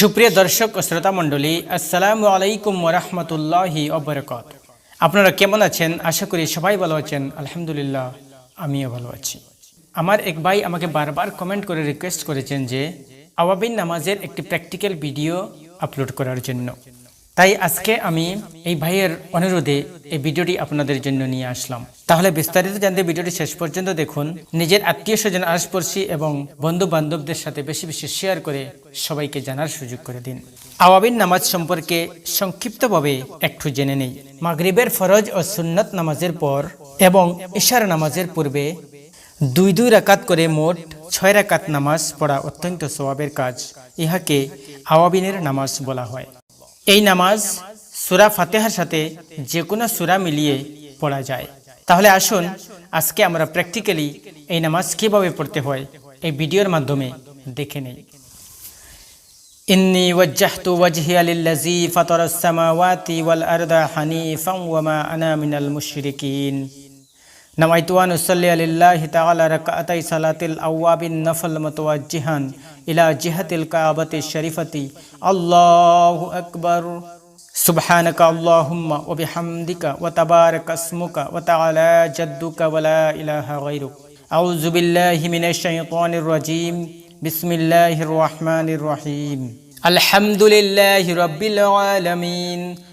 সুপ্রিয় দর্শক ও শ্রোতা মণ্ডলী, আসসালামু আলাইকুম ওরহমতুল্লাহি অবরকত আপনারা কেমন আছেন? আশা করি সবাই ভালো আছেন। আলহামদুলিল্লাহ, আমিও ভালো আছি। আমার এক ভাই আমাকে বারবার কমেন্ট করে রিকোয়েস্ট করেছেন যে আওয়াবিন নামাজের একটি প্র্যাকটিক্যাল ভিডিও আপলোড করার জন্য। তাই আজকে আমি এই ভাইয়ের অনুরোধে এই ভিডিওটি আপনাদের জন্য নিয়ে আসলাম। তাহলে বিস্তারিত জানতে ভিডিওটি শেষ পর্যন্ত দেখুন। নিজের আত্মীয় স্বজন আশপড়শি এবং বন্ধু বান্ধবদের সাথে বেশি বেশি শেয়ার করে সবাইকে জানার সুযোগ করে দিন। আওয়াবিন নামাজ সম্পর্কে সংক্ষিপ্তভাবে একটু জেনে নেই। মাগরিবের ফরজ ও সুন্নত নামাজের পর এবং ইশার নামাজের পূর্বে দুই দুই রাকাত করে মোট ছয় রাকাত নামাজ পড়া অত্যন্ত স্বভাবের কাজ। ইহাকে আওয়াবিনের নামাজ বলা হয়। এই নামাজ সুরা ফাতেহার সাথে যে কোনো সুরা মিলিয়ে পড়া যায়। তাহলে আসুন আজকে আমরা প্র্যাকটিক্যালি এই নামাজ কীভাবে পড়তে হয় এই ভিডিওর মাধ্যমে দেখে নেই। ইন্নি ওয়াজ্জাহতু وجهي للذي فطر السماوات والأرض আরদা وما أنا من المشركين أن أصلي لله تعالى ركعتي صلاة الأواب النفل متوجها إلى جهة الكعبة الشريفة الله أكبر سبحانك اللهم وبحمدك وتبارك اسمك وتعالى جدك ولا إله غيرك أعوذ بالله من الشيطان الرجيم بسم الله الرحمن الرحيم الحمد لله رب العالمين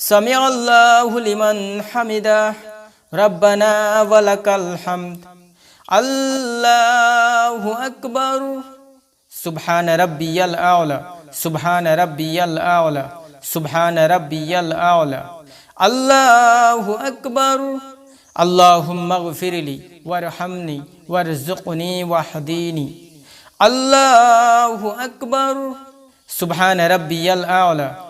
سمع الله لمن حمده. ربنا ولك الحمد. الله أكبر. سبحان ربي الأعلى. سبحان ربي الأعلى. سبحان ربي الأعلى. الله أكبر. اللهم اغفر لي وارحمني وارزقني واهديني. الله أكبر. سبحان ربي الأعلى.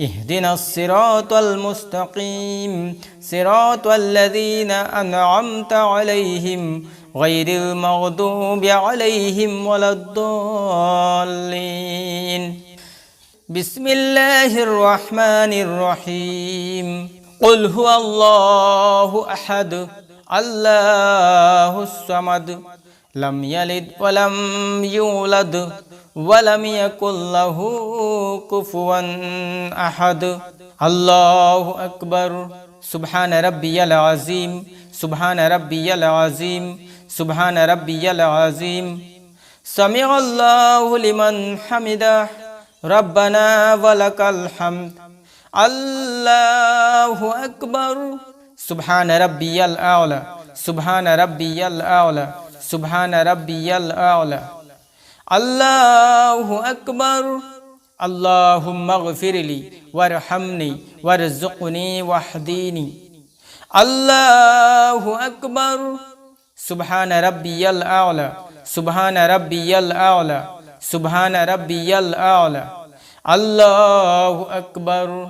اهدنا الصراط المستقيم صراط الذين أنعمت عليهم غير المغضوب عليهم ولا الضالين بسم الله الرحمن الرحيم قل هو الله أحد الله الصمد لم يلد ولم يولد ولم يكن له كفوا أحد الله أكبر سبحان ربي العظيم سبحان ربي العظيم سبحان ربي العظيم سمع الله لمن حمده ربنا ولك الحمد الله أكبر سبحان ربي الأعلى سبحان ربي الأعلى سبحان ربي الأعلى الله أكبر اللهم اغفر لي وارحمني وارزقني واهديني الله أكبر سبحان ربي الأعلى سبحان ربي الأعلى سبحان ربي الأعلى الله أكبر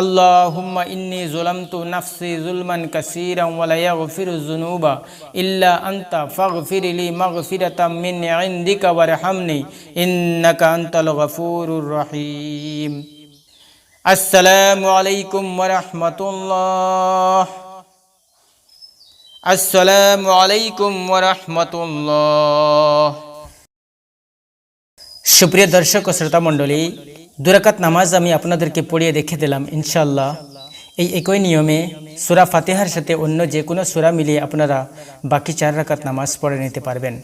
আল্লাহুম্মা ইন্নি জুলামতু নাফসি জুলমান কাসীরান ওয়া লা ইয়াগফিরু যুনুবা ইল্লা আনতা ফাগফিরলি মাগফিরাতাম মিন ইনদিকা ওয়ারহামনি ইন্নাকা আনতাল গফুরুর রহিম। আসসালামু আলাইকুম ওয়া রাহমাতুল্লাহ। আসসালামু আলাইকুম ওয়া রাহমাতুল্লাহ। সুপ্রিয় দর্শক ও শ্রোতা মণ্ডলী দুরাকাত নামাজ আমি আপনাদেরকে পড়িয়ে দেখে দিলাম ইনশাল্লাহ এই একই নিয়মে সুরা ফাতেহার সাথে অন্য যে কোনো সুরা মিলিয়ে আপনারা বাকি চার রাকাত নামাজ পড়ে নিতে পারবেন।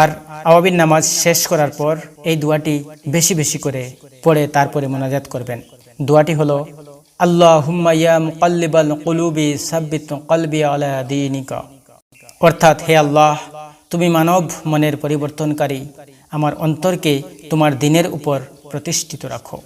আর আওয়াবিন নামাজ শেষ করার পর এই দোয়াটি বেশি বেশি করে পড়ে তারপরে মোনাজাত করবেন। দোয়াটি হলো মুকাল্লিবাল কুলুবি সাব্বিত অর্থাৎ, হে আল্লাহ, তুমি মানব মনের পরিবর্তনকারী। আমার অন্তরকে তোমার দিনের উপর প্রতিষ্ঠিত রাখো।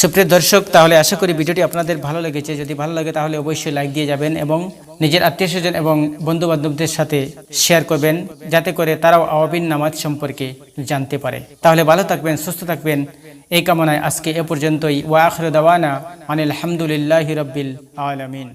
সুপ্রিয় দর্শক, তাহলে আশা করি ভিডিওটি আপনাদের ভালো লেগেছে। যদি ভালো লাগে, তাহলে অবশ্যই লাইক দিয়ে যাবেন এবং নিজের আত্মীয় স্বজন এবং বন্ধু বান্ধবদের সাথে শেয়ার করবেন, যাতে করে তারাও আওয়াবিন নামাজ সম্পর্কে জানতে পারে। তাহলে ভালো থাকবেন, সুস্থ থাকবেন। এই কামনায় আজকে এ পর্যন্তই। ওয়া আখর দাওয়ানা আনিল হামদুলিল্লাহি রব্বিল আলামিন।